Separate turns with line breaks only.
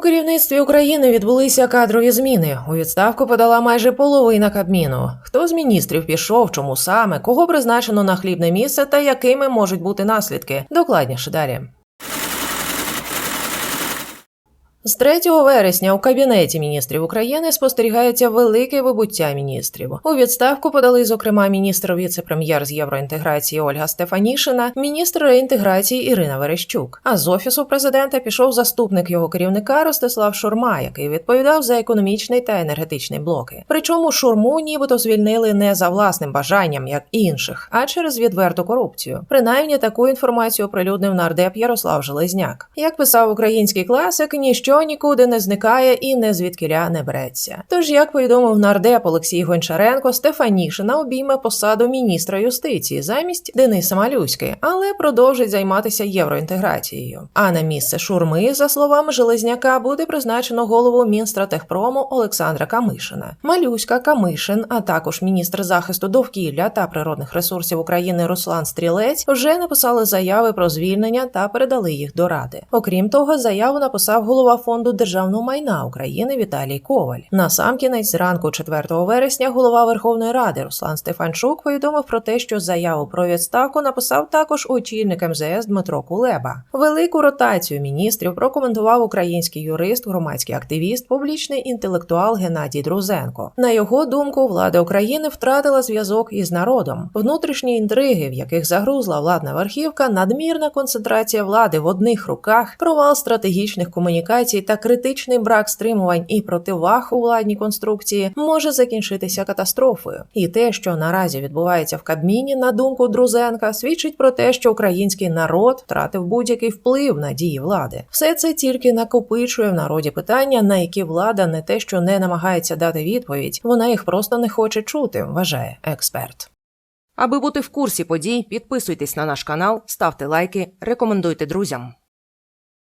Керівництві України відбулися кадрові зміни. У відставку подала майже половина кабміну. Хто з міністрів пішов, чому саме, кого призначено на хлібне місце та якими можуть бути наслідки? Докладніше далі. З 3 вересня у кабінеті міністрів України спостерігається велике вибуття міністрів. У відставку подали, зокрема, міністр віце-прем'єр з євроінтеграції Ольга Стефанішина, міністр реінтеграції Ірина Верещук. А з офісу президента пішов заступник його керівника Ростислав Шурма, який відповідав за економічний та енергетичний блоки. Причому шурму нібито звільнили не за власним бажанням, як інших, а через відверту корупцію. Принаймні таку інформацію оприлюднив нардеп Ярослав Железняк. Як писав український класик, ніщо нікуди не зникає і не звідкіля не береться. Тож, як повідомив нардеп Олексій Гончаренко, Стефанішина обійме посаду міністра юстиції замість Дениса Малюськи, але продовжить займатися євроінтеграцією. А на місце шурми, за словами Железняка, буде призначено голову Мінстратехпрому Олександра Камишина. Малюська Камишин, а також міністр захисту довкілля та природних ресурсів України Руслан Стрілець вже написали заяви про звільнення та передали їх до ради. Окрім того, заяву написав голова фонду державного майна України Віталій Коваль. Насамкінець зранку 4 вересня голова Верховної Ради Руслан Стефанчук повідомив про те, що заяву про відставку написав також очільник МЗС Дмитро Кулеба. Велику ротацію міністрів прокоментував український юрист, громадський активіст, публічний інтелектуал Геннадій Друзенко. На його думку, влада України втратила зв'язок із народом. Внутрішні інтриги, в яких загрузла владна верхівка, надмірна концентрація влади в одних руках, провал стратегічних комунікацій та критичний брак стримувань і противаг у владній конструкції може закінчитися катастрофою. І те, що наразі відбувається в Кабміні, на думку Друзенка, свідчить про те, що український народ втратив будь-який вплив на дії влади. Все це тільки накопичує в народі питання, на які влада не те, що не намагається дати відповідь, вона їх просто не хоче чути, вважає експерт.
Аби бути в курсі подій, підписуйтесь на наш канал, ставте лайки, рекомендуйте друзям.